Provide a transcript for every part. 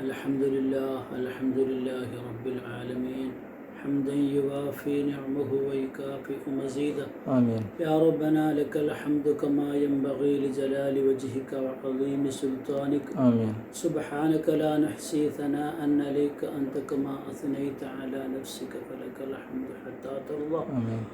الحمد لله الحمد لله رب العالمين حمدا يوافي نعمه ويكافئ مزيده آمين يا ربنا لك الحمد كما ينبغي لجلال وجهك وعظيم سلطانك آمين سبحانك لا نحصي ثناء عليك أنت كما أثنيت على نفسك فلك الحمد حتى ترضى آمين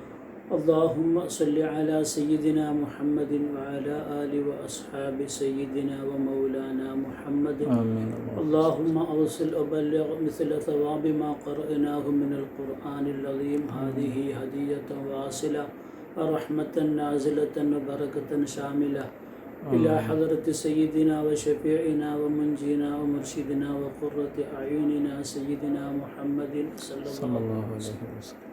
اللهم صل على سيدنا محمد وعلى آل وأصحاب سيدنا ومولانا محمد. آمين. اللهم أوصل أبلغ مثل ثواب ما قرأناه من القرآن العظيم. هذه هدية واصلة ورحمة نازلة وبركة شاملة. إلى حضرة سيدنا وشفيعنا ومنجينا ومرشدنا وقرة أعيننا سيدنا محمد صلى الله عليه وسلم.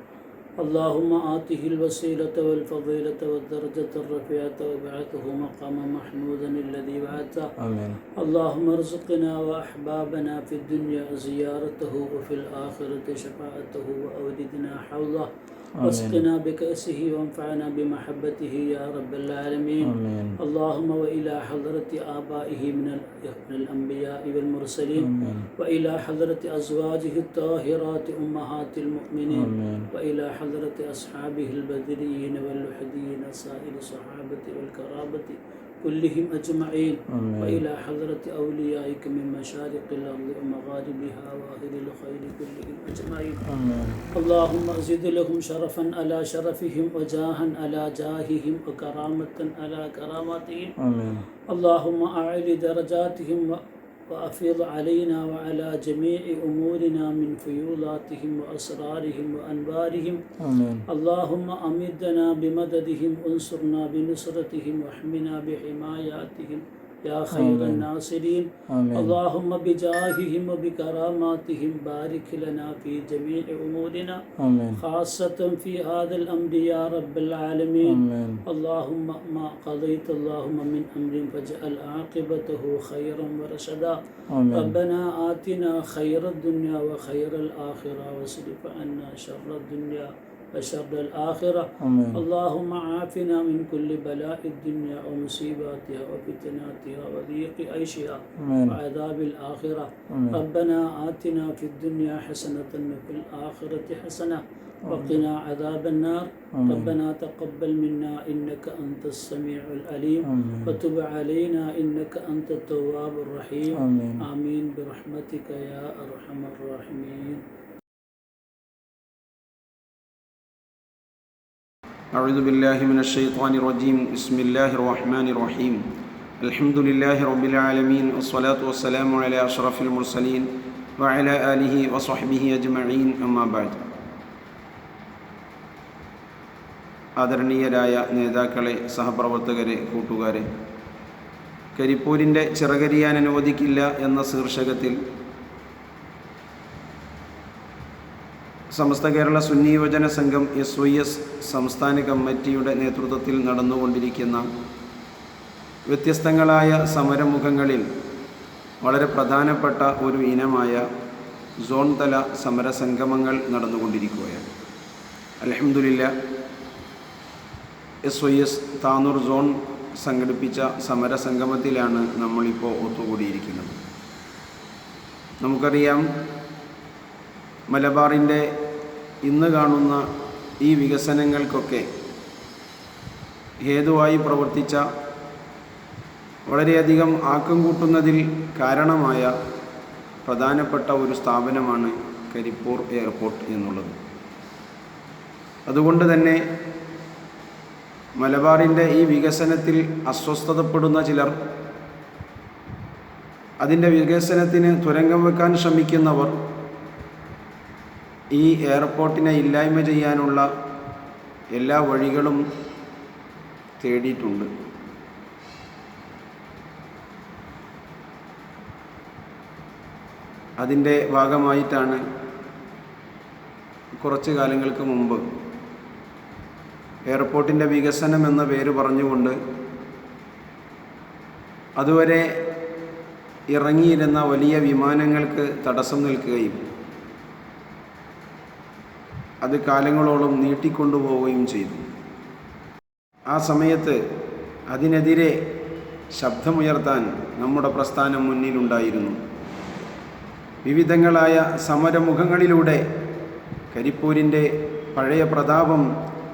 اللهم آته الوسيلة والفضيلة والدرجة الرفيعة وابعثه مقاما محمودا الذي بعثه. آمين. اللهم ارزقنا وأحبابنا في الدنيا زيارته وفي الآخرة شفاعته وأوددنا حوضه واسقنا بكأسه وانفعنا بمحبته يا رب العالمين. آمين. اللهم وإلى حضرة آبائه من ال- من الأنبياء والمرسلين. آمين. وإلى حضرة أزواجه الطاهرات أمهات المؤمنين. آمين. وإلى حضرة أصحابه البدريين واللحديين سائر الصحابة والكرامة. كلهم أجمعين. آمين. وإلى حضرة أوليائك من مشارق الأرض ومغاربها وأهل الخير كلهم أجمعين. آمين. اللهم زد لهم شرفا على شرفهم وجاها على جاههم وكرامة على كراماتهم. آمين. اللهم أعل درجاتهم وأفيض علينا وعلى جميع أمورنا من فيولاتهم وأسرارهم وأنوارهم آمين. اللهم أمدنا بمددهم انصرنا بنصرتهم واحمنا بحماياتهم. يا خير آمين. الناصرين آمين اللهم بجاههم وبكراماتهم بارك لنا في جميع أمورنا آمين خاصة في هذا الأمر يا رب العالمين آمين اللهم ما قضيت اللهم من أمر فاجعل عاقبته خيرا ورشدا آمين ربنا آتنا خير الدنيا وخير الآخرة واصرف عنا شر الدنيا وشر الآخرة. آمين. اللهم عافنا من كل بلاء الدنيا ومصيباتها وفتناتها وضيق عيشها وعذاب الآخرة. آمين. ربنا آتنا في الدنيا حسنة وفي الآخرة حسنة وقنا عذاب النار. آمين. ربنا تقبل منا إنك أنت السميع العليم. آمين. وتب علينا إنك أنت التواب الرحيم. آمين. آمين. برحمتك يا أرحم الراحمين. أعوذ بالله من الشيطان الرجيم بسم الله الرحمن الرحيم الحمد لله رب العالمين والصلاة والسلام على أشرف المرسلين وعلى آله وصحبه أجمعين أما بعد ആദരണീയരായ നേതാക്കളെ സഹപ്രവർത്തകരെ കൂട്ടുകാരെ കരിപ്പൂരിൻ്റെ ചിറകരിയാൻ അനുവദിക്കില്ല എന്ന ശീർഷകത്തിൽ സമസ്ത കേരള സുന്നി യുവജന സംഘം എസ് വൈ എസ് സംസ്ഥാന കമ്മിറ്റിയുടെ നേതൃത്വത്തിൽ നടന്നുകൊണ്ടിരിക്കുന്ന വ്യത്യസ്തങ്ങളായ സമരമുഖങ്ങളിൽ വളരെ പ്രധാനപ്പെട്ട ഒരു ഇനമായ സോൺ തല സമരസംഗമങ്ങൾ നടന്നുകൊണ്ടിരിക്കുകയാണ്. അലഹമുല്ല S Y S Tanur zone സംഘടിപ്പിച്ച സമരസംഗമത്തിലാണ് നമ്മളിപ്പോൾ ഒത്തുകൂടിയിരിക്കുന്നത്. നമുക്കറിയാം മലബാറിന്റെ ഇന്ന് കാണുന്ന ഈ വികസനങ്ങൾക്കൊക്കെ ഹേതുവായി പ്രവർത്തിച്ച വളരെയധികം ആക്കം കൂട്ടുന്നതിൽ കാരണമായ പ്രധാനപ്പെട്ട ഒരു സ്ഥാപനമാണ് കരിപ്പൂർ എയർപോർട്ട് എന്നുള്ളത്. അതുകൊണ്ട് തന്നെ മലബാറിന്റെ ഈ വികസനത്തിൽ അസ്വസ്ഥതപ്പെടുന്ന ചിലർ അതിന്റെ വികസനത്തിന് തുരങ്കം വെക്കാൻ ശ്രമിക്കുന്നവർ ഈ എയർപോർട്ടിനെ ഇല്ലായ്മ ചെയ്യാനുള്ള എല്ലാ വഴികളും തേടിയിട്ടുണ്ട്. അതിന്റെ ഭാഗമായിട്ടാണ് കുറച്ച് കാലങ്ങൾക്ക് മുമ്പ് എയർപോർട്ടിന്റെ വികസനം എന്ന പേര് പറഞ്ഞുകൊണ്ട് അതുവരെ ഇറങ്ങിയിരുന്ന വലിയ വിമാനങ്ങൾക്ക് തടസ്സം നിൽക്കുകയും അത് കാലങ്ങളോളം നീട്ടിക്കൊണ്ടുപോവുകയും ചെയ്തു. ആ സമയത്ത് അതിനെതിരെ ശബ്ദമുയർത്താൻ നമ്മുടെ പ്രസ്ഥാനം മുന്നിലുണ്ടായിരുന്നു. വിവിധങ്ങളായ സമരമുഖങ്ങളിലൂടെ കരിപ്പൂരിന്റെ പഴയ പ്രതാപം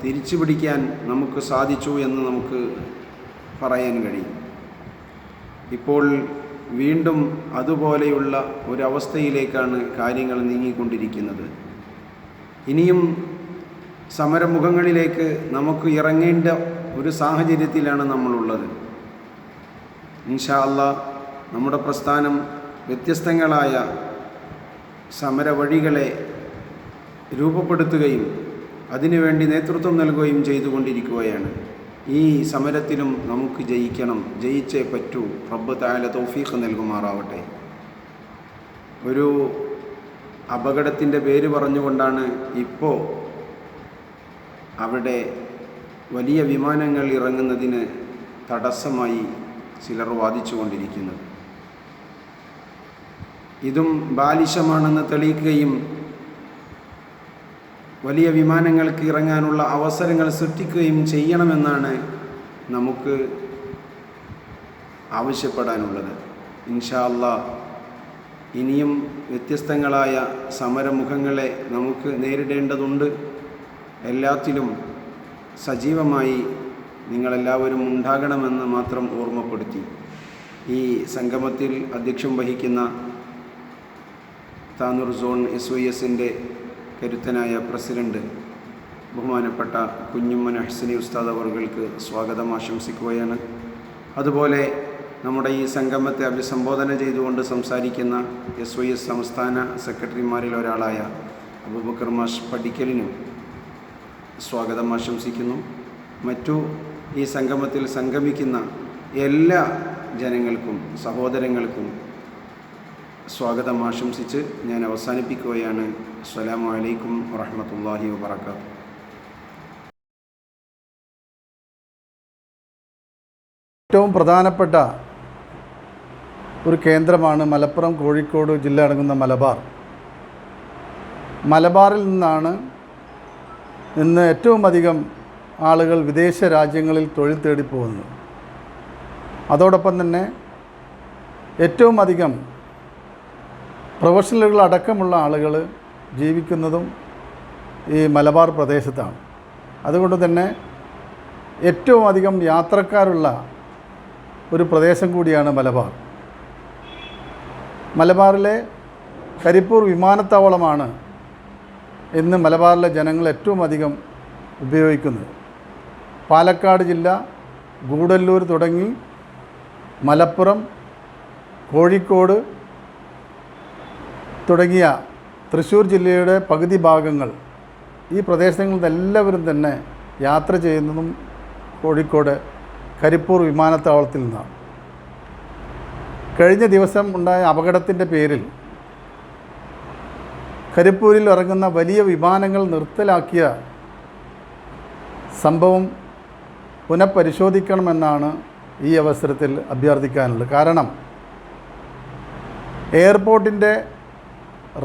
തിരിച്ചു പിടിക്കാൻ നമുക്ക് സാധിച്ചു എന്ന് നമുക്ക് പറയാൻ കഴിയും. ഇപ്പോൾ വീണ്ടും അതുപോലെയുള്ള ഒരവസ്ഥയിലേക്കാണ് കാര്യങ്ങൾ നീങ്ങിക്കൊണ്ടിരിക്കുന്നത്. ഇനിയും സമരമുഖങ്ങളിലേക്ക് നമുക്ക് ഇറങ്ങേണ്ട ഒരു സാഹചര്യത്തിലാണ് നമ്മളുള്ളത്. ഇൻഷാ അല്ലാ നമ്മുടെ പ്രസ്ഥാനം വ്യത്യസ്തങ്ങളായ സമരവഴികളെ രൂപപ്പെടുത്തുകയും അതിനുവേണ്ടി നേതൃത്വം നൽകുകയും ചെയ്തുകൊണ്ടിരിക്കുകയാണ്. ഈ സമരത്തിലും നമുക്ക് ജയിക്കണം. ജയിച്ചേ പറ്റൂ. റബ്ബ് താല തൗഫീഖ് നൽകുമാറാവട്ടെ. ഒരു അപകടത്തിന്റെ പേര് പറഞ്ഞുകൊണ്ടാണ് ഇപ്പോൾ അവിടെ വലിയ വിമാനങ്ങൾ ഇറങ്ങുന്നതിന് തടസ്സമായി ചിലർ വാദിച്ചുകൊണ്ടിരിക്കുന്നത്. ഇതും ബാലിശമാണെന്ന് തെളിയിക്കുകയും വലിയ വിമാനങ്ങൾക്ക് ഇറങ്ങാനുള്ള അവസരങ്ങൾ സൃഷ്ടിക്കുകയും ചെയ്യണമെന്നാണ് നമുക്ക് ആവശ്യപ്പെടാനുള്ളത്. ഇൻഷാ അല്ലാ ഇനിയും വ്യത്യസ്തങ്ങളായ സമരമുഖങ്ങളെ നമുക്ക് നേരിടേണ്ടതുണ്ട്. എല്ലാത്തിലും സജീവമായി നിങ്ങളെല്ലാവരും ഉണ്ടാകണമെന്ന് മാത്രം ഓർമ്മപ്പെടുത്തി. ഈ സംഗമത്തിൽ അധ്യക്ഷം വഹിക്കുന്ന താനൂർ സോൺ എസ് വൈ എസിന്റെ കരുത്തനായ പ്രസിഡന്റ് ബഹുമാനപ്പെട്ട കുഞ്ഞുമ്മൻ അഹ്സനി ഉസ്താദ് അവർക്ക് സ്വാഗതം ആശംസിക്കുകയാണ്. അതുപോലെ നമ്മുടെ ഈ സംഗമത്തെ അഭിസംബോധന ചെയ്തുകൊണ്ട് സംസാരിക്കുന്ന എസ് വൈ എസ് സംസ്ഥാന സെക്രട്ടറിമാരിൽ ഒരാളായ അബൂബക്കർ മാഷ് പടിക്കലിനും സ്വാഗതം ആശംസിക്കുന്നു. മറ്റു ഈ സംഗമത്തിൽ സംഗമിക്കുന്ന എല്ലാ ജനങ്ങൾക്കും സഹോദരങ്ങൾക്കും സ്വാഗതം ആശംസിച്ച് ഞാൻ അവസാനിപ്പിക്കുകയാണ്. അസ്സലാമു അലൈക്കും വറഹമത്തല്ലാഹി വബറകാതുഹു. ഏറ്റവും പ്രധാനപ്പെട്ട ഒരു കേന്ദ്രമാണ് മലപ്പുറം കോഴിക്കോട് ജില്ല അടങ്ങുന്ന മലബാർ. മലബാറിൽ നിന്നാണ് ഇന്ന് ഏറ്റവും അധികം ആളുകൾ വിദേശ രാജ്യങ്ങളിൽ തൊഴിൽ തേടി പോകുന്നു അതോടൊപ്പം തന്നെ ഏറ്റവും അധികം പ്രൊഫഷണലുകൾ അടക്കമുള്ള ആളുകൾ ജീവിക്കുന്നതും ഈ മലബാർ പ്രദേശത്താണ്. അതുകൊണ്ട് തന്നെ ഏറ്റവും അധികം യാത്രക്കാരുള്ള ഒരു പ്രദേശം കൂടിയാണ് മലബാർ. മലബാറിലെ കരിപ്പൂർ വിമാനത്താവളമാണ് ഇന്ന് മലബാറിലെ ജനങ്ങൾ ഏറ്റവും അധികം ഉപയോഗിക്കുന്നത്. പാലക്കാട് ജില്ല ഗൂഡല്ലൂർ തുടങ്ങി മലപ്പുറം കോഴിക്കോട് തുടങ്ങിയ തൃശ്ശൂർ ജില്ലയുടെ പകുതി ഭാഗങ്ങൾ ഈ പ്രദേശങ്ങളിൽ എല്ലാവരും തന്നെ യാത്ര ചെയ്യുന്നതും കോഴിക്കോട് കരിപ്പൂർ വിമാനത്താവളത്തിൽ നിന്നാണ്. കഴിഞ്ഞ ദിവസം ഉണ്ടായ അപകടത്തിന്റെ പേരിൽ കരിപ്പൂരിൽ ഇറങ്ങുന്ന വലിയ വിമാനങ്ങൾ നിർത്തലാക്കിയ സംഭവം പുനഃപരിശോധിക്കണമെന്നാണ് ഈ അവസരത്തിൽ അഭ്യർത്ഥിക്കാനുള്ളത്. കാരണം എയർപോർട്ടിന്റെ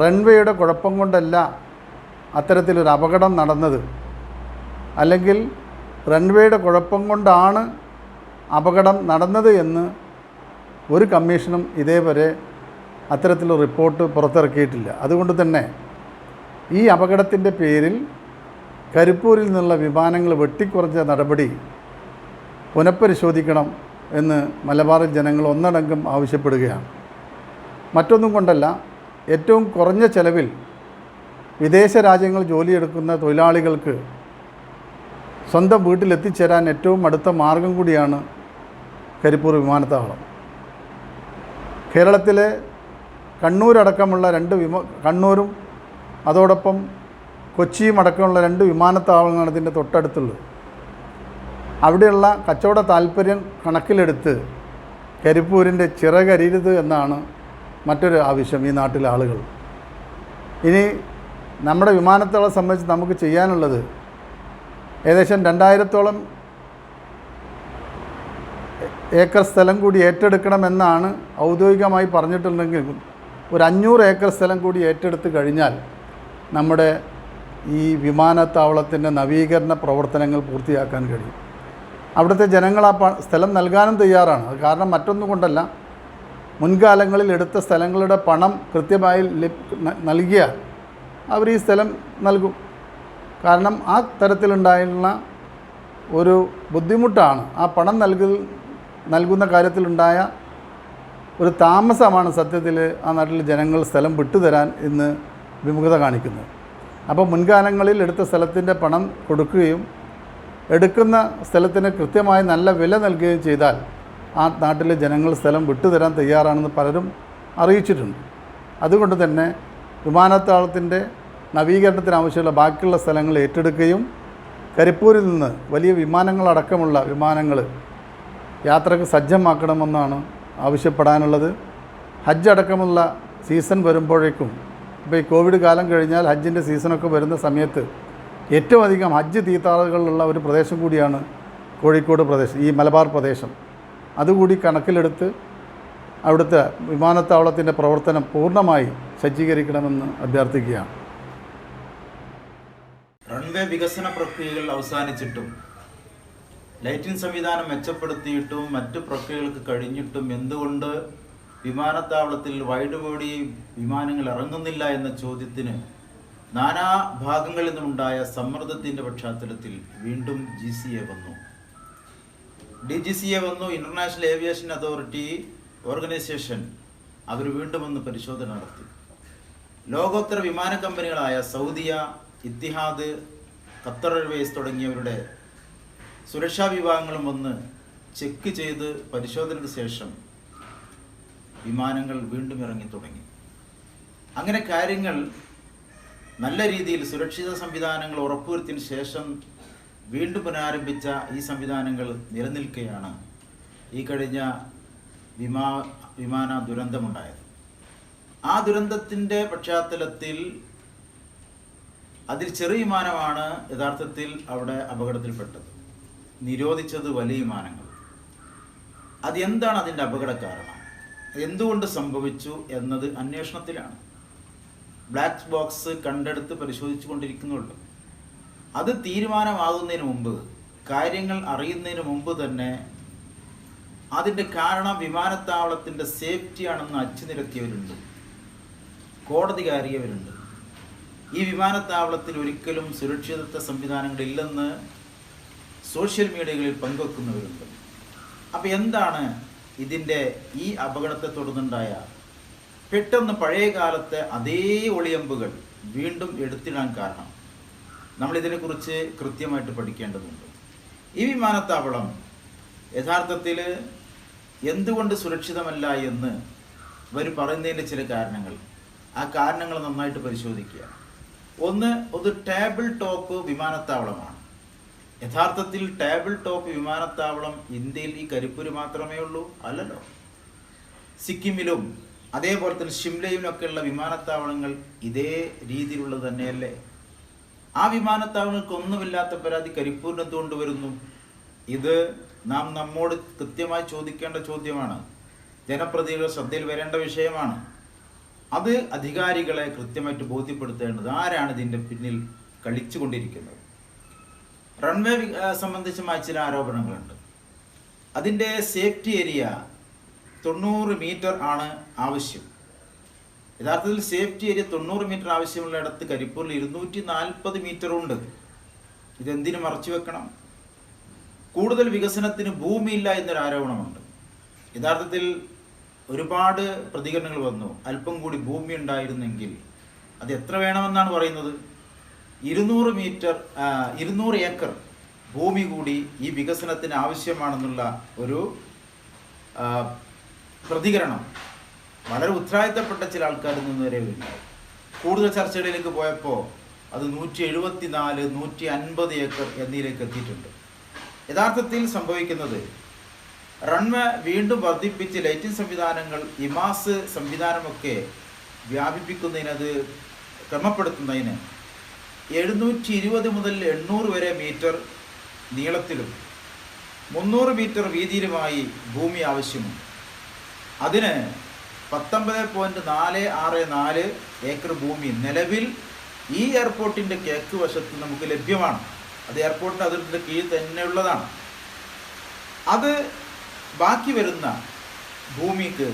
റൺവേയുടെ കുഴപ്പം കൊണ്ടല്ല അത്തരത്തിലൊരു അപകടം നടന്നത്. അല്ലെങ്കിൽ റൺവേയുടെ കുഴപ്പം കൊണ്ടാണ് അപകടം നടന്നത് എന്ന് ഒരു കമ്മീഷനും ഇതേവരെ അത്തരത്തിലുള്ള റിപ്പോർട്ട് പുറത്തിറക്കിയിട്ടില്ല. അതുകൊണ്ട് തന്നെ ഈ അപകടത്തിന്റെ പേരിൽ കരിപ്പൂരിൽ നിന്നുള്ള വിമാനങ്ങൾ വെട്ടിക്കുറച്ച നടപടി പുനഃപരിശോധിക്കണം എന്ന് മലബാറിൽ ജനങ്ങൾ ഒന്നടങ്കം ആവശ്യപ്പെടുകയാണ്. മറ്റൊന്നും കൊണ്ടല്ല ഏറ്റവും കുറഞ്ഞ ചെലവിൽ വിദേശ രാജ്യങ്ങൾ ജോലിയെടുക്കുന്ന തൊഴിലാളികൾക്ക് സ്വന്തം വീട്ടിലെത്തിച്ചേരാൻ ഏറ്റവും അടുത്ത മാർഗം കൂടിയാണ് കരിപ്പൂർ വിമാനത്താവളം. കേരളത്തിലെ കണ്ണൂരടക്കമുള്ള രണ്ട് വിമ കണ്ണൂരും അതോടൊപ്പം കൊച്ചിയും അടക്കമുള്ള രണ്ട് വിമാനത്താവളങ്ങളാണ് ഇതിന്റെ തൊട്ടടുത്തുള്ളത്. അവിടെയുള്ള കച്ചവട താല്പര്യം കണക്കിലെടുത്ത് കരിപ്പൂരിന്റെ ചിറകരിരുത് എന്നാണ് മറ്റൊരു ആവശ്യം ഈ നാട്ടിലെ ആളുകൾ. ഇനി നമ്മുടെ വിമാനത്താവളം സംബന്ധിച്ച് നമുക്ക് ചെയ്യാനുള്ളത് ഏകദേശം രണ്ടായിരത്തോളം ഏക്കർ സ്ഥലം കൂടി ഏറ്റെടുക്കണമെന്നാണ് ഔദ്യോഗികമായി പറഞ്ഞിട്ടുണ്ടെങ്കിൽ ഒരു അഞ്ഞൂറ് ഏക്കർ സ്ഥലം കൂടി ഏറ്റെടുത്ത് കഴിഞ്ഞാൽ നമ്മുടെ ഈ വിമാനത്താവളത്തിന്റെ നവീകരണ പ്രവർത്തനങ്ങൾ പൂർത്തിയാക്കാൻ കഴിയും. അവിടുത്തെ ജനങ്ങൾ ആ സ്ഥലം നൽകാനും തയ്യാറാണ്. അത് കാരണം മറ്റൊന്നും കൊണ്ടല്ല. മുൻകാലങ്ങളിൽ എടുത്ത സ്ഥലങ്ങളുടെ പണം കൃത്യമായി നൽകിയാൽ അവർ ഈ സ്ഥലം നൽകും. കാരണം ആ തരത്തിലുണ്ടായിരുന്ന ഒരു ബുദ്ധിമുട്ടാണ് ആ പണം നൽകൽ നൽകുന്ന കാര്യത്തിലുണ്ടായ ഒരു താമസമാണ് സത്യത്തിൽ ആ നാട്ടിലെ ജനങ്ങൾ സ്ഥലം വിട്ടുതരാൻ ഇന്ന് വിമുഖത കാണിക്കുന്നത്. അപ്പോൾ മുൻകാലങ്ങളിൽ എടുത്ത സ്ഥലത്തിന്റെ പണം കൊടുക്കുകയും എടുക്കുന്ന സ്ഥലത്തിന് കൃത്യമായി നല്ല വില നൽകുകയും ചെയ്താൽ ആ നാട്ടിലെ ജനങ്ങൾ സ്ഥലം വിട്ടുതരാൻ തയ്യാറാണെന്ന് പലരും അറിയിച്ചിട്ടുണ്ട്. അതുകൊണ്ട് തന്നെ വിമാനത്താവളത്തിന്റെ നവീകരണത്തിന് ആവശ്യമുള്ള ബാക്കിയുള്ള സ്ഥലങ്ങൾ ഏറ്റെടുക്കുകയും കരിപ്പൂരിൽ നിന്ന് വലിയ വിമാനങ്ങളടക്കമുള്ള വിമാനങ്ങൾ യാത്രയ്ക്ക് സജ്ജമാക്കണമെന്നാണ് ആവശ്യപ്പെടാനുള്ളത്. ഹജ്ജ് അടക്കമുള്ള സീസൺ വരുമ്പോഴേക്കും ഇപ്പോൾ ഈ കോവിഡ് കാലം കഴിഞ്ഞാൽ ഹജ്ജിന്റെ സീസണൊക്കെ വരുന്ന സമയത്ത് ഏറ്റവും അധികം ഹജ്ജ് തീർത്ഥാടകളുള്ള ഒരു പ്രദേശം കൂടിയാണ് കോഴിക്കോട് പ്രദേശം ഈ മലബാർ പ്രദേശം. അതുകൂടി കണക്കിലെടുത്ത് അവിടുത്തെ വിമാനത്താവളത്തിന്റെ പ്രവർത്തനം പൂർണമായി സജ്ജീകരിക്കണമെന്ന് അഭ്യർത്ഥിക്കുകയാണ്. റൺവേ വികസന പ്രക്രിയകൾ അവസാനിച്ചിട്ടും ലൈറ്റിംഗ് സംവിധാനം മെച്ചപ്പെടുത്തിയിട്ടും മറ്റ് പ്രക്രിയകൾക്ക് കഴിഞ്ഞിട്ടും എന്തുകൊണ്ട് വിമാനത്താവളത്തിൽ വൈഡ് ബോഡി വിമാനങ്ങൾ ഇറങ്ങുന്നില്ല എന്ന ചോദ്യത്തിന് നാനാ ഭാഗങ്ങളിൽ നിന്നുണ്ടായ സമ്മർദ്ദത്തിന്റെ പശ്ചാത്തലത്തിൽ വീണ്ടും ജി സി എ വന്നു. ഡി ജി സി എ വന്നു. ഇന്റർനാഷണൽ ഏവിയേഷൻ അതോറിറ്റി ഓർഗനൈസേഷൻ അവർ വീണ്ടും ഒന്ന് പരിശോധന നടത്തി. ലോകോത്തര വിമാന കമ്പനികളായ സൗദിയ ഇത്തിഹാദ് ഖത്തർ എയർവേസ് തുടങ്ങിയവരുടെ സുരക്ഷാ വിഭാഗങ്ങളും വന്ന് ചെക്ക് ചെയ്ത് പരിശോധനയ്ക്ക് ശേഷം വിമാനങ്ങൾ വീണ്ടും ഇറങ്ങി തുടങ്ങി. അങ്ങനെ കാര്യങ്ങൾ നല്ല രീതിയിൽ സുരക്ഷിത സംവിധാനങ്ങൾ ഉറപ്പുവരുത്തിയ ശേഷം വീണ്ടും പുനരാരംഭിച്ച ഈ സംവിധാനങ്ങൾ നിലനിൽക്കുകയാണ് ഈ കഴിഞ്ഞ വിമാ വിമാന ദുരന്തമുണ്ടായത്. ആ ദുരന്തത്തിന്റെ പശ്ചാത്തലത്തിൽ അതിൽ ചെറിയ വിമാനമാണ് യഥാർത്ഥത്തിൽ അവിടെ അപകടത്തിൽപ്പെട്ടത്. നിരോധിച്ചത് വലിയ വിമാനങ്ങൾ. അത് എന്താണ് അതിന്റെ അപകട കാരണം എന്തുകൊണ്ട് സംഭവിച്ചു എന്നത് അന്വേഷണത്തിലാണ്. ബ്ലാക്ക് ബോക്സ് കണ്ടെടുത്ത് പരിശോധിച്ചു കൊണ്ടിരിക്കുന്നുള്ളൂ അത് തീരുമാനമാകുന്നതിന് മുമ്പ് കാര്യങ്ങൾ അറിയുന്നതിന് മുമ്പ് തന്നെ അതിന്റെ കാരണം വിമാനത്താവളത്തിന്റെ സേഫ്റ്റിയാണെന്ന് അച്ചു നിരത്തിയവരുണ്ട് കോടതി കയറിയവരുണ്ട് ഈ വിമാനത്താവളത്തിൽ ഒരിക്കലും സുരക്ഷിതത്വ സംവിധാനങ്ങളില്ലെന്ന് സോഷ്യൽ മീഡിയകളിൽ പങ്കുവെക്കുന്നവരുണ്ട്. അപ്പോൾ എന്താണ് ഇതിന്റെ ഈ അപകടത്തെ തുടർന്നുണ്ടായ? പെട്ടെന്ന് പഴയ കാലത്തെ അതേ ഒളിയമ്പുകൾ വീണ്ടും എടുത്തിടാൻ കാരണം നമ്മൾ ഇതിനെക്കുറിച്ച് കൃത്യമായിട്ട് പഠിക്കേണ്ടതുണ്ട്. ഈ വിമാനത്താവളം യഥാർത്ഥത്തിൽ എന്തുകൊണ്ട് സുരക്ഷിതമല്ല എന്ന് ഇവർ പറയുന്നതിന്റെ ചില കാരണങ്ങൾ. ആ കാരണങ്ങൾ നന്നായിട്ട് പരിശോധിക്കുക. ഒന്ന് ഒരു ടേബിൾ ടോപ്പ് വിമാനത്താവളമാണ്. യഥാർത്ഥത്തിൽ ടേബിൾ ടോപ്പ് വിമാനത്താവളം ഇന്ത്യയിൽ ഈ കരിപ്പൂര് മാത്രമേ ഉള്ളൂ അല്ലല്ലോ. സിക്കിമിലും അതേപോലെ തന്നെ ഷിംലയിലൊക്കെയുള്ള വിമാനത്താവളങ്ങൾ ഇതേ രീതിയിലുള്ളത് തന്നെയല്ലേ. ആ വിമാനത്താവളങ്ങൾക്ക് ഒന്നുമില്ലാത്ത പരാതി കരിപ്പൂരിന് എന്തുകൊണ്ട് വരുന്നു? ഇത് നാം നമ്മോട് കൃത്യമായി ചോദിക്കേണ്ട ചോദ്യമാണ്. ജനപ്രതിനിധികൾ ശ്രദ്ധയിൽ വരേണ്ട വിഷയമാണ്. അത് അധികാരികളെ കൃത്യമായിട്ട് ബോധ്യപ്പെടുത്തേണ്ടത് ആരാണ് ഇതിന്റെ പിന്നിൽ കളിച്ചുകൊണ്ടിരിക്കുന്നത്? റൺവേ സംബന്ധിച്ചുമായ ചില ആരോപണങ്ങളുണ്ട്. അതിന്റെ സേഫ്റ്റി ഏരിയ തൊണ്ണൂറ് മീറ്റർ ആണ് ആവശ്യം. യഥാർത്ഥത്തിൽ സേഫ്റ്റി ഏരിയ തൊണ്ണൂറ് മീറ്റർ ആവശ്യമുള്ള ഇടത്ത് കരിപ്പൂരിൽ ഇരുന്നൂറ്റി നാൽപ്പത് മീറ്റർ ഉണ്ട്. ഇതെന്തിനു മറച്ചു വെക്കണം? കൂടുതൽ വികസനത്തിന് ഭൂമിയില്ല എന്നൊരു ആരോപണമുണ്ട്. യഥാർത്ഥത്തിൽ ഒരുപാട് പ്രതികരണങ്ങൾ വന്നു. അല്പം കൂടി ഭൂമി ഉണ്ടായിരുന്നെങ്കിൽ അത് എത്ര വേണമെന്നാണ് പറയുന്നത്? ഇരുന്നൂറ് മീറ്റർ ഇരുന്നൂറ് ഏക്കർ ഭൂമി കൂടി ഈ വികസനത്തിന് ആവശ്യമാണെന്നുള്ള ഒരു പ്രതികരണം വളരെ ഉത്തരവാദിത്തപ്പെട്ട ചില ആൾക്കാരിൽ നിന്ന് വരെ ഉണ്ടായി കൂടുതൽ ചർച്ചകളിലേക്ക് പോയപ്പോൾ അത് നൂറ്റി എഴുപത്തി നാല് നൂറ്റി അൻപത് ഏക്കർ എന്നിലേക്ക് എത്തിയിട്ടുണ്ട്. യഥാർത്ഥത്തിൽ സംഭവിക്കുന്നത് റൺവേ വീണ്ടും വർദ്ധിപ്പിച്ച് ലൈറ്റിംഗ് സംവിധാനങ്ങൾ ഇമാസ് സംവിധാനമൊക്കെ വ്യാപിപ്പിക്കുന്നതിനത് ക്രമപ്പെടുത്തുന്നതിന് എഴുന്നൂറ്റി ഇരുപത് മുതൽ എണ്ണൂറ് വരെ മീറ്റർ നീളത്തിലും മുന്നൂറ് മീറ്റർ വീതിയിലുമായി ഭൂമി ആവശ്യമുണ്ട്. അതിന് പത്തൊമ്പത് പോയിന്റ് നാല് ആറ് നാല് ഏക്കർ ഭൂമി നിലവിൽ ഈ എയർപോർട്ടിന്റെ കിഴക്ക് വശത്ത് നമുക്ക് ലഭ്യമാണ്. അത് എയർപോർട്ടിന്റെ അതിർത്തിന്റെ കീഴിൽ തന്നെയുള്ളതാണ്. അത് ബാക്കി വരുന്ന ഭൂമിക്ക്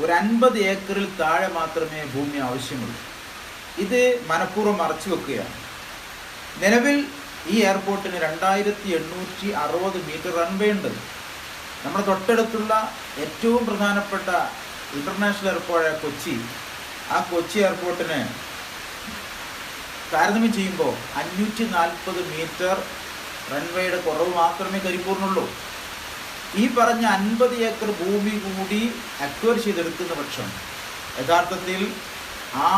ഒരു അൻപത് ഏക്കറിൽ താഴെ മാത്രമേ ഭൂമി ആവശ്യമുള്ളൂ. ഇത് മനഃപൂർവം മറച്ചു വെക്കുകയാണ്. നിലവിൽ ഈ എയർപോർട്ടിന് രണ്ടായിരത്തി എണ്ണൂറ്റി അറുപത് മീറ്റർ റൺവേ ഉണ്ട്. നമ്മുടെ തൊട്ടടുത്തുള്ള ഏറ്റവും പ്രധാനപ്പെട്ട ഇന്റർനാഷണൽ എയർപോർട്ടായ കൊച്ചി. ആ കൊച്ചി എയർപോർട്ടിന് താരതമ്യം ചെയ്യുമ്പോൾ അഞ്ഞൂറ്റി നാൽപ്പത് മീറ്റർ റൺവേയുടെ കുറവ് മാത്രമേ കരിപൂർണുള്ളൂ ഈ പറഞ്ഞ അൻപത് ഏക്കർ ഭൂമി കൂടി അക്വയർ ചെയ്തെടുക്കുന്ന പക്ഷം യഥാർത്ഥത്തിൽ ആ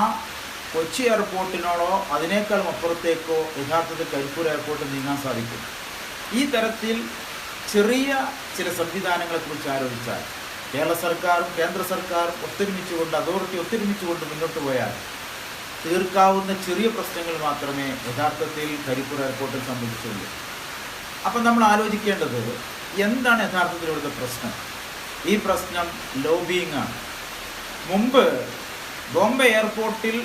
കൊച്ചി എയർപോർട്ടിനോടോ അതിനേക്കാൾ അപ്പുറത്തേക്കോ യഥാർത്ഥത്തിൽ കരിപ്പൂർ എയർപോർട്ട് നീങ്ങാൻ സാധിക്കും. ഈ തരത്തിൽ ചെറിയ ചില സംവിധാനങ്ങളെക്കുറിച്ച് ആലോചിച്ചാൽ കേരള സർക്കാരും കേന്ദ്ര സർക്കാരും ഒത്തൊരുമിച്ചുകൊണ്ട് അതോറിറ്റി ഒത്തൊരുമിച്ചുകൊണ്ട് മുന്നോട്ട് പോയാൽ തീർക്കാവുന്ന ചെറിയ പ്രശ്നങ്ങൾ മാത്രമേ യഥാർത്ഥത്തിൽ കരിപ്പൂർ എയർപോർട്ടിൽ സംബന്ധിച്ചുള്ളൂ. അപ്പം നമ്മൾ ആലോചിക്കേണ്ടത് എന്താണ് യഥാർത്ഥത്തിൽ ഇവിടുത്തെ പ്രശ്നം? ഈ പ്രശ്നം ലോബിയിങ് ആണ്. മുമ്പ് ബോംബെ എയർപോർട്ടിൽ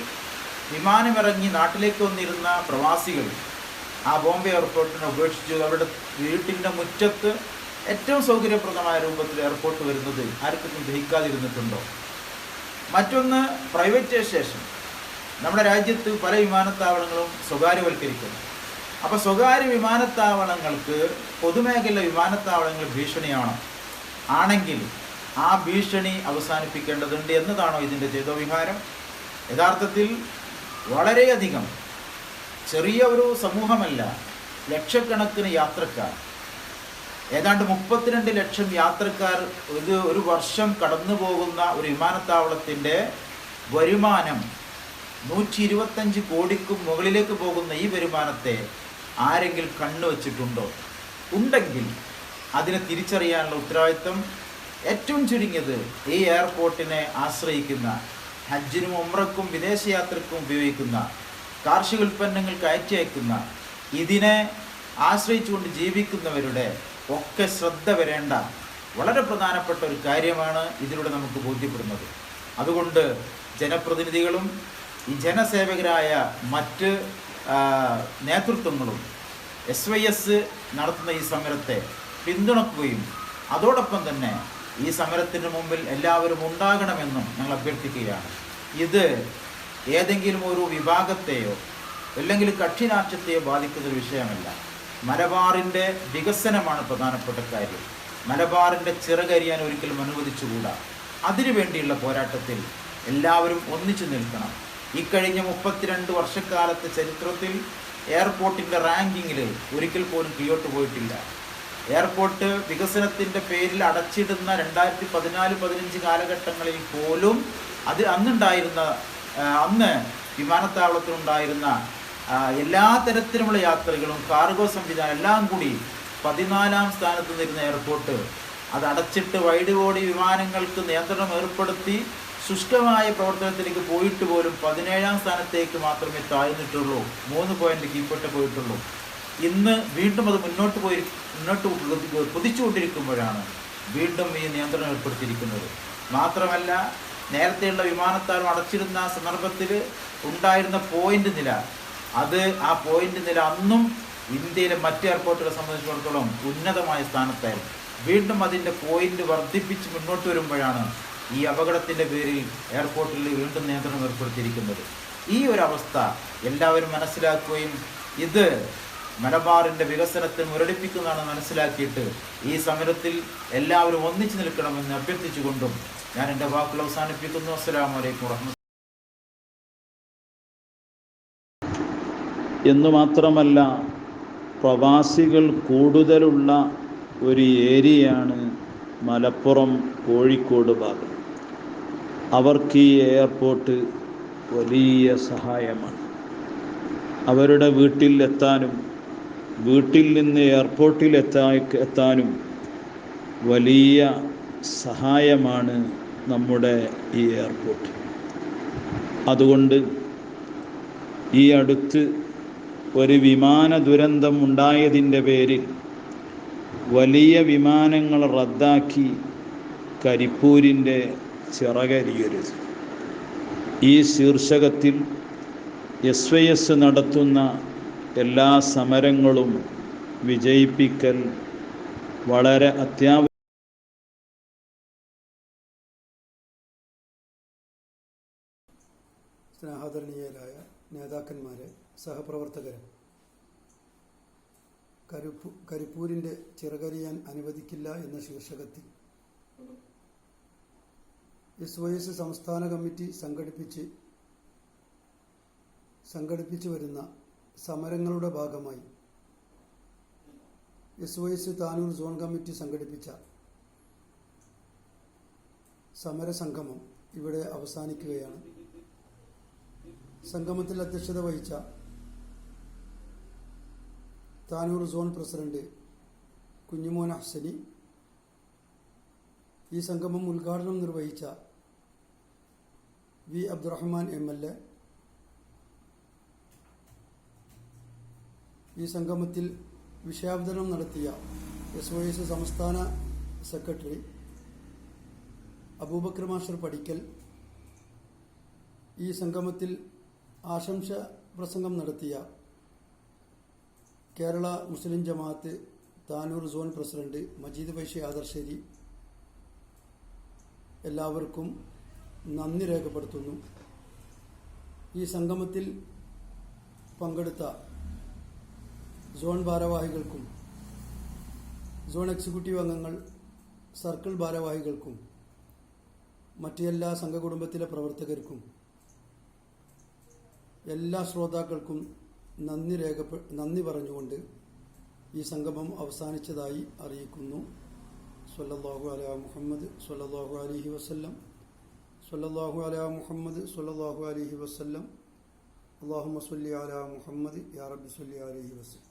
വിമാനമിറങ്ങി നാട്ടിലേക്ക് വന്നിരുന്ന പ്രവാസികൾ ആ ബോംബെ എയർപോർട്ടിനെ ഉപേക്ഷിച്ചു അവരുടെ വീട്ടിന്റെ മുറ്റത്ത് ഏറ്റവും സൗകര്യപ്രദമായ രൂപത്തിൽ എയർപോർട്ട് വരുന്നത് ആർക്കൊന്നും ദഹിക്കാതിരുന്നിട്ടുണ്ടോ മറ്റൊന്ന് പ്രൈവറ്റൈസേഷൻ നമ്മുടെ രാജ്യത്ത് പല വിമാനത്താവളങ്ങളും സ്വകാര്യവൽക്കരിക്കുന്നു. അപ്പോൾ സ്വകാര്യ വിമാനത്താവളങ്ങൾക്ക് പൊതുമേഖല വിമാനത്താവളങ്ങൾ ഭീഷണിയാണോ? ആണെങ്കിൽ ആ ഭീഷണി അവസാനിപ്പിക്കേണ്ടതുണ്ട് എന്നതാണോ ഇതിന്റെ ചേതോവിഹാരം യഥാർത്ഥത്തിൽ വളരെയധികം. ചെറിയ ഒരു സമൂഹമല്ല ലക്ഷക്കണക്കിന് യാത്രക്കാർ. ഏതാണ്ട് മുപ്പത്തിരണ്ട് ലക്ഷം യാത്രക്കാർ ഇത് ഒരു വർഷം കടന്നു പോകുന്ന ഒരു വിമാനത്താവളത്തിന്റെ വരുമാനം നൂറ്റി ഇരുപത്തഞ്ച് കോടിക്കും മുകളിലേക്ക് പോകുന്ന ഈ വരുമാനത്തെ ആരെങ്കിലും കണ്ണു വച്ചിട്ടുണ്ടോ? ഉണ്ടെങ്കിൽ അതിനെ തിരിച്ചറിയാനുള്ള ഉത്തരവാദിത്വം ഏറ്റവും ചുരുങ്ങിയത് ഈ എയർപോർട്ടിനെ ആശ്രയിക്കുന്ന ഹജ്ജിനും ഉമ്രക്കും വിദേശയാത്രക്കും ഉപയോഗിക്കുന്ന കാർഷിക ഉൽപ്പന്നങ്ങൾ കയറ്റി അയക്കുന്ന ഇതിനെ ആശ്രയിച്ചുകൊണ്ട് ജീവിക്കുന്നവരുടെ ഒക്കെ ശ്രദ്ധ വരേണ്ട വളരെ പ്രധാനപ്പെട്ട ഒരു കാര്യമാണ് ഇതിലൂടെ നമുക്ക് ബോധ്യപ്പെടുന്നത്. അതുകൊണ്ട് ജനപ്രതിനിധികളും ഈ ജനസേവകരായ മറ്റ് നേതൃത്വങ്ങളും എസ് വൈ എസ് നടത്തുന്ന ഈ സമരത്തെ പിന്തുണക്കുകയും അതോടൊപ്പം തന്നെ ഈ സമരത്തിന് മുമ്പിൽ എല്ലാവരും ഉണ്ടാകണമെന്നും ഞങ്ങൾ അഭ്യർത്ഥിക്കുകയാണ്. ഇത് ഏതെങ്കിലും ഒരു വിഭാഗത്തെയോ അല്ലെങ്കിൽ കക്ഷിനാറ്റത്തെയോ ബാധിക്കുന്ന ഒരു വിഷയമല്ല. മലബാറിന്റെ വികസനമാണ് പ്രധാനപ്പെട്ട കാര്യം. മലബാറിന്റെ ചിറകരിയാൻ ഒരിക്കലും അനുവദിച്ചുകൂടാ. അതിനുവേണ്ടിയുള്ള പോരാട്ടത്തിൽ എല്ലാവരും ഒന്നിച്ചു നിൽക്കണം. ഇക്കഴിഞ്ഞ മുപ്പത്തിരണ്ട് വർഷക്കാലത്തെ ചരിത്രത്തിൽ എയർപോർട്ടിന്റെ റാങ്കിങ്ങിൽ ഒരിക്കൽ പോലും കീഴോട്ട് പോയിട്ടില്ല. എയർപോർട്ട് വികസനത്തിന്റെ പേരിൽ അടച്ചിടുന്ന രണ്ടായിരത്തി പതിനാല് പതിനഞ്ച് കാലഘട്ടങ്ങളിൽ പോലും അത് അന്നുണ്ടായിരുന്ന അന്ന് വിമാനത്താവളത്തിലുണ്ടായിരുന്ന എല്ലാ തരത്തിലുമുള്ള യാത്രകളും കാർഗോ സംവിധാനം എല്ലാം കൂടി പതിനാലാം സ്ഥാനത്ത് നിന്നിരുന്ന എയർപോർട്ട് അത് അടച്ചിട്ട് വൈഡ് ബോഡി വിമാനങ്ങൾക്ക് നിയന്ത്രണം ഏർപ്പെടുത്തി ശുഷ്കമായ പ്രവർത്തനത്തിലേക്ക് പോയിട്ട് പോലും പതിനേഴാം സ്ഥാനത്തേക്ക് മാത്രമേ താഴ്ന്നിട്ടുള്ളൂ. മൂന്ന് പോയിന്റ് കീഴ്പ്പെട്ട് പോയിട്ടുള്ളൂ. ഇന്ന് വീണ്ടും അത് മുന്നോട്ട് പോയി മുന്നോട്ട് കുതി- കുതിച്ചുകൊണ്ടിരിക്കുമ്പോഴാണ് വീണ്ടും ഈ നിയന്ത്രണം ഏർപ്പെടുത്തിയിരിക്കുന്നത്. മാത്രമല്ല നേരത്തെയുള്ള വിമാനത്താവളം അടച്ചിരുന്ന സന്ദർഭത്തിൽ ഉണ്ടായിരുന്ന പോയിന്റ് നില അത് ആ പോയിന്റ് നില അന്നും ഇന്ത്യയിലെ മറ്റ് എയർപോർട്ടുകളെ സംബന്ധിച്ചിടത്തോളം ഉന്നതമായ സ്ഥാനത്തായിരുന്നു. വീണ്ടും അതിന്റെ പോയിന്റ് വർദ്ധിപ്പിച്ച് മുന്നോട്ട് വരുമ്പോഴാണ് ഈ അപകടത്തിന്റെ പേരിൽ എയർപോർട്ടിൽ വീണ്ടും നിയന്ത്രണം ഏർപ്പെടുത്തിയിരിക്കുന്നത്. ഈ ഒരു അവസ്ഥ എല്ലാവരും മനസ്സിലാക്കുകയും ഇത് മലബാറിന്റെ വികസനത്തെ മുരടിപ്പിക്കുന്നതാണ് മനസ്സിലാക്കിയിട്ട് ഈ സമരത്തിൽ എല്ലാവരും ഒന്നിച്ചു നിൽക്കണമെന്ന് അഭ്യർത്ഥിച്ചുകൊണ്ടും ഞാൻ എന്റെ വാക്കുകൾ അവസാനിപ്പിക്കുന്നു. അസ്സലാമു വലൈക്കും എന്ന് മാത്രമല്ല പ്രവാസികൾ കൂടുതലുള്ള ഒരു ഏരിയയാണ് മലപ്പുറം കോഴിക്കോട് ഭാഗം. അവർക്ക് ഈ എയർപോർട്ട് വലിയ സഹായമാണ്. അവരുടെ വീട്ടിൽ എത്താനും വീട്ടിൽ നിന്ന് എയർപോർട്ടിൽ എത്താ എത്താനും വലിയ സഹായമാണ് നമ്മുടെ ഈ എയർപോർട്ട്. അതുകൊണ്ട് ഈ അടുത്ത് ഒരു വിമാന ദുരന്തം ഉണ്ടായതിന്റെ പേരിൽ വലിയ വിമാനങ്ങൾ റദ്ദാക്കി കരിപ്പൂരിന്റെ ചിറകരിയരുത്. ഈ ശീർഷകത്തിൽ എസ് വൈ എസ് നടത്തുന്ന എല്ലാ സമരങ്ങളും വിജയിപ്പിക്കൽ വളരെ അത്യാവശ്യം സ്നേഹാദരണീയരായ നേതാക്കന്മാരെ സഹപ്രവർത്തകരെ. കരുപ്പൂ കരിപ്പൂരിന്റെ ചിറകരിയാൻ അനുവദിക്കില്ല എന്ന ശീർഷകത്തിൽ എസ് വൈ എസ് സംസ്ഥാന കമ്മിറ്റി സംഘടിപ്പിച്ച് സംഘടിപ്പിച്ചു വരുന്ന സമരങ്ങളുടെ ഭാഗമായി. S Y S Tanur zone committee സംഘടിപ്പിച്ച സമരസംഗമം ഇവിടെ അവസാനിക്കുകയാണ്. സംഗമത്തിൽ അധ്യക്ഷത വഹിച്ച താനൂർ സോൺ പ്രസിഡന്റ് കുഞ്ഞുമോൻ അഹ്സനി ഈ സംഗമം ഉദ്ഘാടനം നിർവഹിച്ച V Abdurahman M L A ഈ സംഗമത്തിൽ വിഷയാവതരണം നടത്തിയ എസ് ഒ എസ് സംസ്ഥാന സെക്രട്ടറി അബൂബക്കർ മാസ്റ്റർ പടിക്കൽ ഈ സംഗമത്തിൽ ആശംസ പ്രസംഗം നടത്തിയ Kerala Muslim Jamaath Tanur zone president Majeed Baishi Adasseri എല്ലാവർക്കും നന്ദി രേഖപ്പെടുത്തുന്നു. ഈ സംഗമത്തിൽ പങ്കെടുത്ത സോൺ ഭാരവാഹികൾക്കും സോൺ എക്സിക്യൂട്ടീവ് അംഗങ്ങൾ സർക്കിൾ ഭാരവാഹികൾക്കും മറ്റു എല്ലാ സംഘകുടുംബത്തിലെ പ്രവർത്തകർക്കും എല്ലാ ശ്രോതാക്കൾക്കും നന്ദി രേഖപ്പെ നന്ദി പറഞ്ഞുകൊണ്ട് ഈ സംഗമം അവസാനിച്ചതായി അറിയിക്കുന്നു. സൊല്ലാഹു അല മുഹമ്മദ് സൊല്ലാഹു അലൈഹി വസ്ല്ലം. സൊല്ലാഹു അല മുഹമ്മദ് സൊല്ലാഹു അലൈഹി വസ്ല്ലം. അള്ളാഹു മസ്ല്ലി അല മുഹമ്മദ് യാ റബ്ബി സല്ലി അലൈഹി വസല്ലം.